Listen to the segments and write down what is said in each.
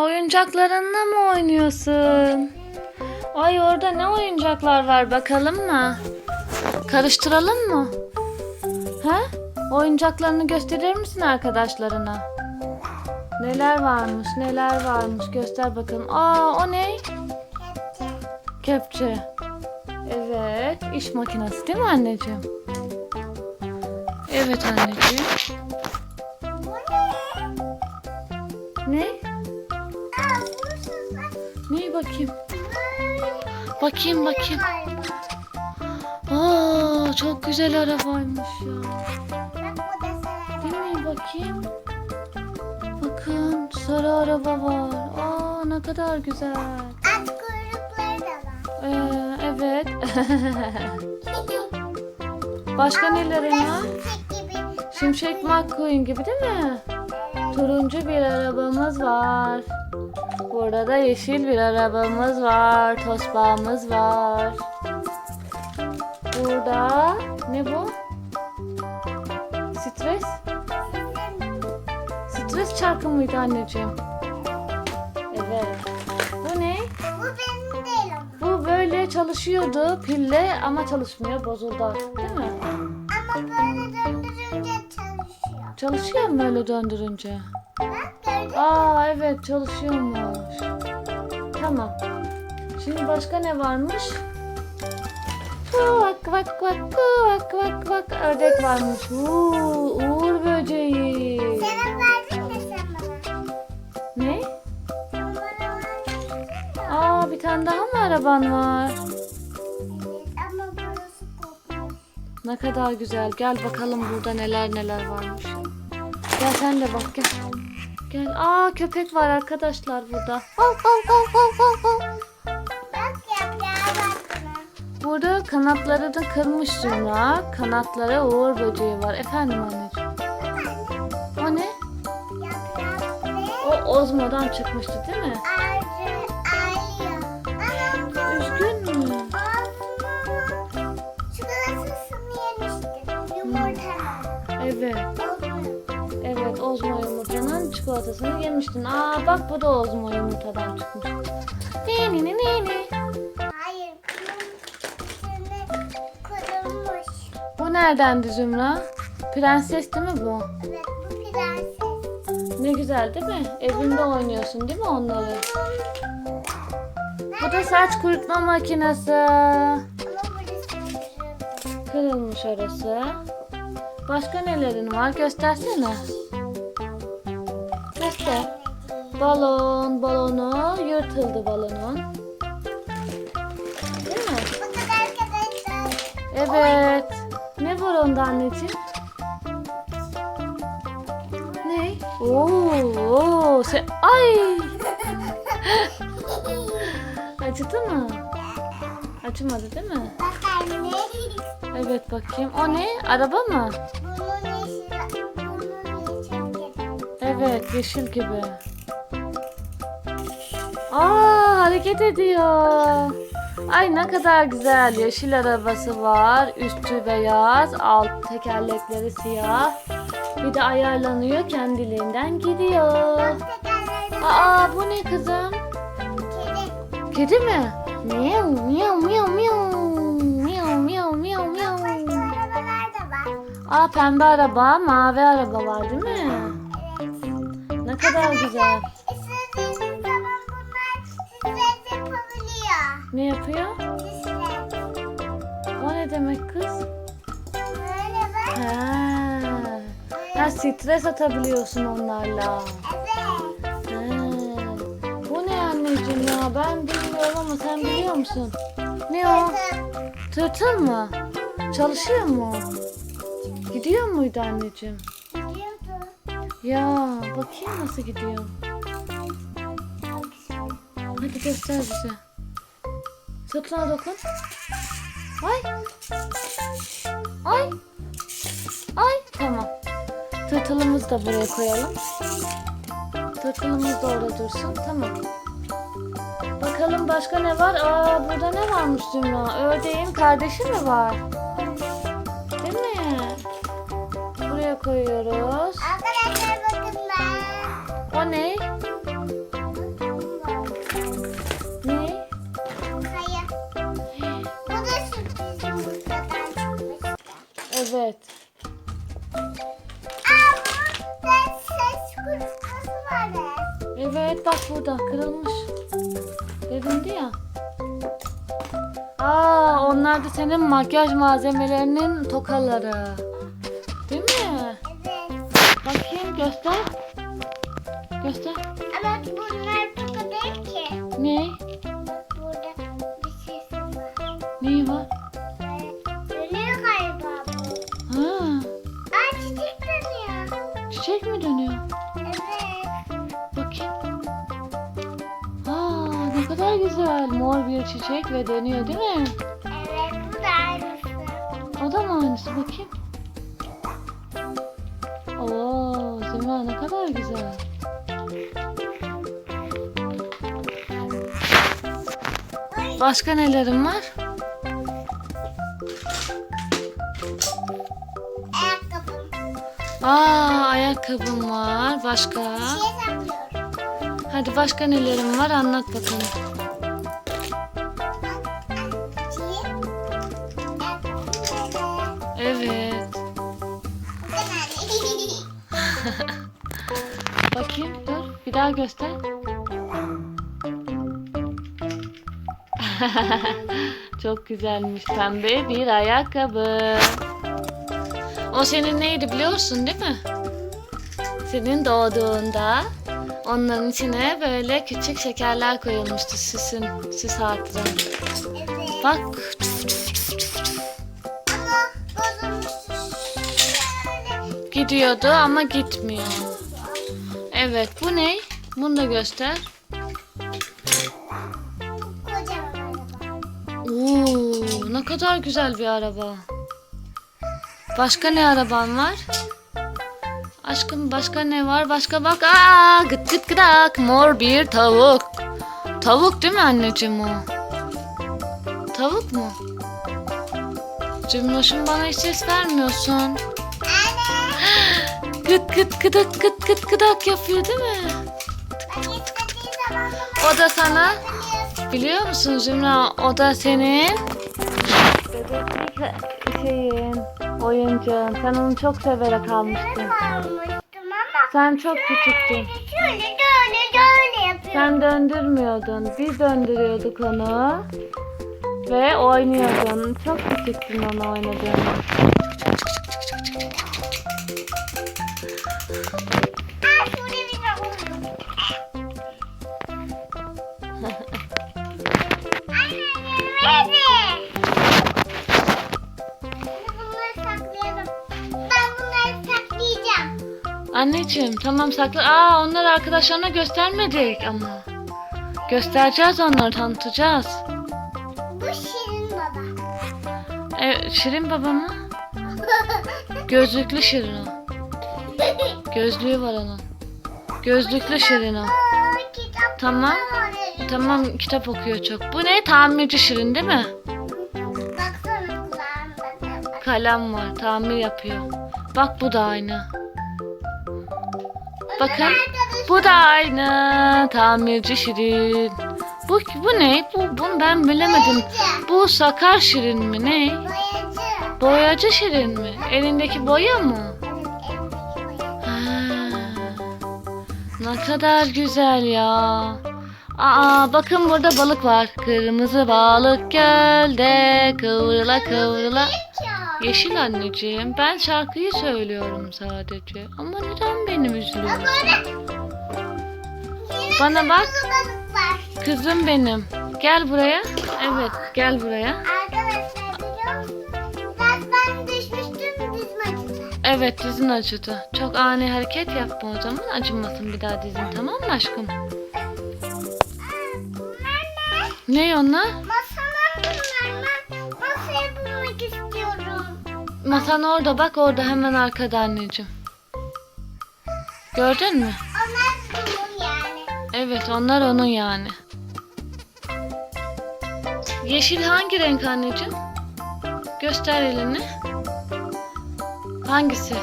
Oyuncaklarınla mı oynuyorsun? Ay orada ne oyuncaklar var bakalım mı? Karıştıralım mı? Ha? Oyuncaklarını gösterir misin arkadaşlarına? Neler varmış, neler varmış göster bakalım. Aa o ne? Kepçe. Evet, iş makinesi değil mi anneciğim? Evet anneciğim. Bakayım? Bakayım bakayım. Aa çok güzel arabaymış ya. Değil mi? Bakayım. Bakın sarı araba var. Aa ne kadar güzel. At kuyrukları da var. Ee, evet. Başka? Şimşek gibi. Şimşek McQueen gibi değil mi? Turuncu bir arabamız var. Burada da yeşil bir arabamız var. Tospağımız var. Burada ne bu? Stres? Stres çarkı mıydı anneciğim? Evet. Bu ne? Bu benim değil ama. Bu böyle çalışıyordu pille ama çalışmıyor bozuldu değil mi? Ama böyle döndürünce çalışıyor. Çalışıyor mu öyle döndürünce? Bak? Aa evet çalışıyormuş. Tamam. Şimdi başka ne varmış? Vak vak vak vak vak vak ördek varmış. Uuu, uğur böceği. Ne? Aa bir tane daha mı araban var? Ne kadar güzel. Gel bakalım burada neler neler varmış. Gel sen de bak gel. Gel. Aa köpek var arkadaşlar burada. Burada kanatları da kırmış Zümra. Kanatlara uğur böceği var. Efendim anneciğim. O ne? O Ozmo'dan çıkmıştı değil mi? Üzgün mü? Evet. Evet Ozmo yumurtanın çikolatasını yemiştin. Aa bak bu da Ozmo yumurtadan çıkmış. Ne ne ne ne ne. Hayır, kurulmuş. Bu neredendi Zümra? Prenses değil mi bu? Evet, bu prenses. Ne güzel değil mi? Evinde oynuyorsun değil mi onları? Bu da saç kurutma makinesi. Ama kırıldı. Kırılmış orası. Başka nelerin var? Göstersene. Göster. Balon, balonu yırtıldı balonun. Değil mi? Bakın arkadaşlar. Evet. Ne var onda anneciğim? Ne? Oo, oo sen... Ay! Acıdı mı? Acımadı değil mi? Bak anne. Evet bakayım. O ne? Araba mı? Evet yeşil gibi. Aa hareket ediyor. Ay ne kadar güzel. Yeşil arabası var. Üstü beyaz, alt tekerlekleri siyah. Bir de ayarlanıyor kendiliğinden gidiyor. Aa bu ne kızım? kedi. Kedi mi? Miyav miyav miyav miyav. Miyav miyav miyav miyav. Aa pembe araba, mavi araba var değil mi? Ne kadar güzel. İstediğiniz zaman bunlar stres yapabiliyor. Ne yapıyor? O ne demek kız? Böyle bak. Ha. Ha stres atabiliyorsun onlarla. Evet. Ha. Bu ne anneciğim ya? Ben bilmiyorum ama sen biliyor musun? Ne o? Tırtıl mı? Çalışıyor mu? Gidiyor muydu anneciğim? Ya bakayım nasıl gidiyor. Hadi göster bize. Sırtına dokun. Ay. Ay. Ay. Tamam. Tırtılımızı da buraya koyalım. Tırtılımız da orada dursun. Tamam. Bakalım başka ne var? Aa burada ne varmış Zümra? Ördeğin kardeşi mi var? Değil mi? Buraya koyuyoruz. O ne? Ne? Kaya. Bu da sürprizim. Evet. Ama ses kutusu var. Evet bak burada kırılmış. Devindi ya. Aa onlar da senin makyaj malzemelerinin tokaları. Değil mi? Evet. Bakayım göster. Ne? Bak burada bir şey var. Neyi var? Ee, Dönüyor galiba bu. Ha, Aa çiçek dönüyor. çiçek mi dönüyor? Evet. Bakayım. Aa ne kadar güzel. Mor bir çiçek ve dönüyor değil mi? Evet bu da aynısı. O da mı aynısı? Bakayım. Oo, Zümra ne kadar güzel. Başka nelerim var? Ayakkabım. Aa, ayakkabım var. Başka? Şey saklıyorum. Hadi başka nelerim var anlat bakalım. Evet. Bakayım dur. Bir daha göster. Çok güzelmiş pembe bir ayakkabı. O senin neydi biliyorsun değil mi? Senin doğduğunda onların içine böyle küçük şekerler koyulmuştu süsün, süs hatıra. evet. Bak gidiyordu ama gitmiyor. Evet bu ne? Bunu da göster. Oo, ne kadar güzel bir araba. Başka ne araban var? Aşkım başka ne var? Başka bak. Aa, gıt gıt gıdak. Mor bir tavuk. Tavuk değil mi anneciğim o? Tavuk mu? Cümloşum bana hiç ses vermiyorsun. Anne. Gıt gıt gıdak gıt gıt gıdak yapıyor değil mi? Ben istediği zaman bunu O da sana. Biliyor musun Zümra o da senin bebeklik şeyin, oyuncağın. Sen onu çok severek almıştın. Ama Sen çok küçüktün. şöyle böyle böyle yapıyorum. Sen döndürmüyordun. Biz döndürüyorduk onu. Ve oynuyordun. Çok küçüktün onu oynadığın. Anneciğim tamam sakla. Aa onları arkadaşlarına göstermedik ama. Göstereceğiz onları tanıtacağız. Bu Şirin baba. E, Şirin baba mı? Gözlüklü Şirin o. Gözlüğü var onun. Gözlüklü Şirin o. Tamam. Tamam kitap okuyor çok. Bu ne? Tamirci Şirin değil mi? Baksana. Kalem var. Tamir yapıyor. Bak bu da aynı. Bakın. Bu da aynı. Tamirci Şirin. Bu, bu ne? Bu, bunu ben bilemedim. Bu sakar Şirin mi? Ne? Boyacı. Boyacı Şirin mi? Elindeki boya mı? Ha, ne kadar güzel ya. Aa bakın burada balık var. Kırmızı balık gölde kıvrıla kıvrıla. Yeşil anneciğim ben şarkıyı söylüyorum sadece. Ama neden üzülüyorsun? böyle. Yine Bana bak. Kızım benim. Gel buraya. Evet gel buraya. Arkadaşlar biliyor musunuz? Ben, ben düşmüştüm dizim acıdı. Evet dizin acıdı. Çok ani hareket yapma o zaman acımasın bir daha dizin tamam mı aşkım? Bunlar ne? Onlar? Masalar bunlar. Ben masayı bulmak istiyorum. Masan orada bak orada hemen arkada anneciğim. Gördün mü? Onlar bunun yani. Evet onlar onun yani. Yeşil hangi renk anneciğim? Göster elini. Hangisi?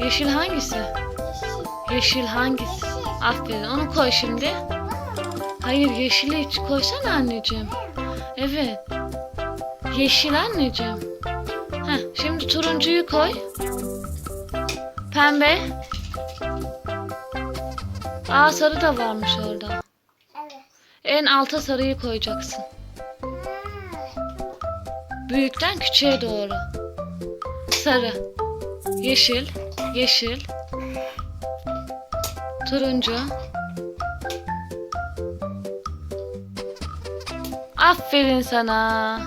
Yeşil hangisi? Yeşil. Yeşil hangisi? Yeşil. Aferin onu koy şimdi. Hayır yeşili hiç koysana anneciğim. Evet. Yeşil anneciğim. Heh, şimdi turuncuyu koy. Pembe. Aa sarı da varmış orada. Evet. En alta sarıyı koyacaksın. Büyükten küçüğe doğru. Sarı. Yeşil. Yeşil. Turuncu. Aferin sana.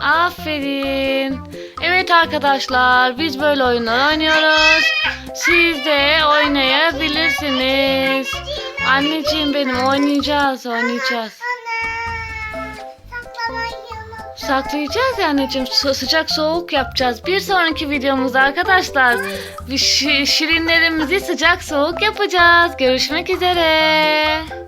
Aferin. Evet arkadaşlar biz böyle oyunlar oynuyoruz. Siz de oynayabilirsiniz. Anneciğim benim oynayacağız oynayacağız. Saklayacağız ya anneciğim Sı- sıcak soğuk yapacağız. Bir sonraki videomuzda arkadaşlar şirinlerimizi sıcak soğuk yapacağız. Görüşmek üzere.